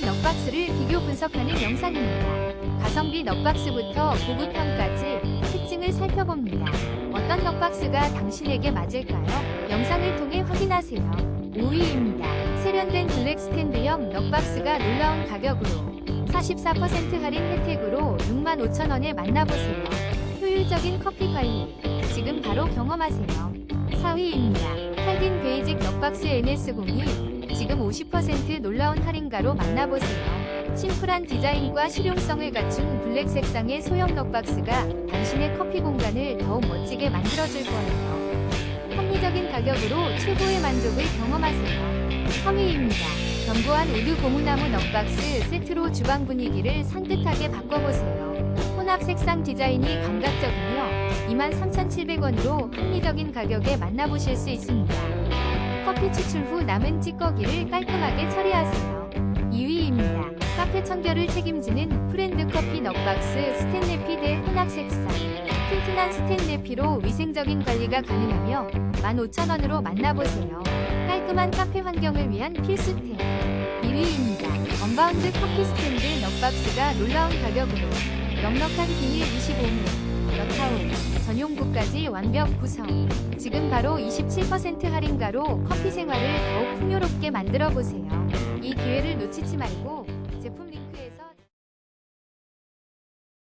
다양한 넉박스를 비교 분석하는 영상입니다. 가성비 넉박스부터 고급형까지 특징을 살펴봅니다. 어떤 넉박스가 당신에게 맞을까요? 영상을 통해 확인하세요. 5위입니다. 세련된 블랙 스탠드형 넉박스가 놀라운 가격으로 44% 할인 혜택으로 65,000원에 만나보세요. 효율적인 커피 관리 지금 바로 경험하세요. 4위입니다. 탈긴 베이직 넉박스 NS02 지금 50% 놀라운 할인가로 만나보세요. 심플한 디자인과 실용성을 갖춘 블랙 색상의 소형 넉박스가 당신의 커피 공간을 더욱 멋지게 만들어줄 거예요. 합리적인 가격으로 최고의 만족을 경험하세요. 3위입니다. 견고한 우드 고무나무 넉박스 세트로 주방 분위기를 산뜻하게 바꿔보세요. 혼합 색상 디자인이 감각적이며 23,700원으로 합리적인 가격에 만나보실 수 있습니다. 커피 추출 후 남은 찌꺼기를 깔끔하게 처리하세요. 2위입니다. 카페 청결을 책임지는 프렌드 커피 넉박스 스탠레피 대 혼합 색상. 튼튼한 스탠레피로 위생적인 관리가 가능하며 15,000원으로 만나보세요. 깔끔한 카페 환경을 위한 필수템. 1위입니다. 언바운드 커피 스탠드 넉박스가 놀라운 가격으로 넉넉한 비닐 25mm, 여타운, 전용구까지 완벽 구성. 지금 바로 27% 할인가로 커피 생활을 더욱 풍요롭게 만들어 보세요. 이 기회를 놓치지 말고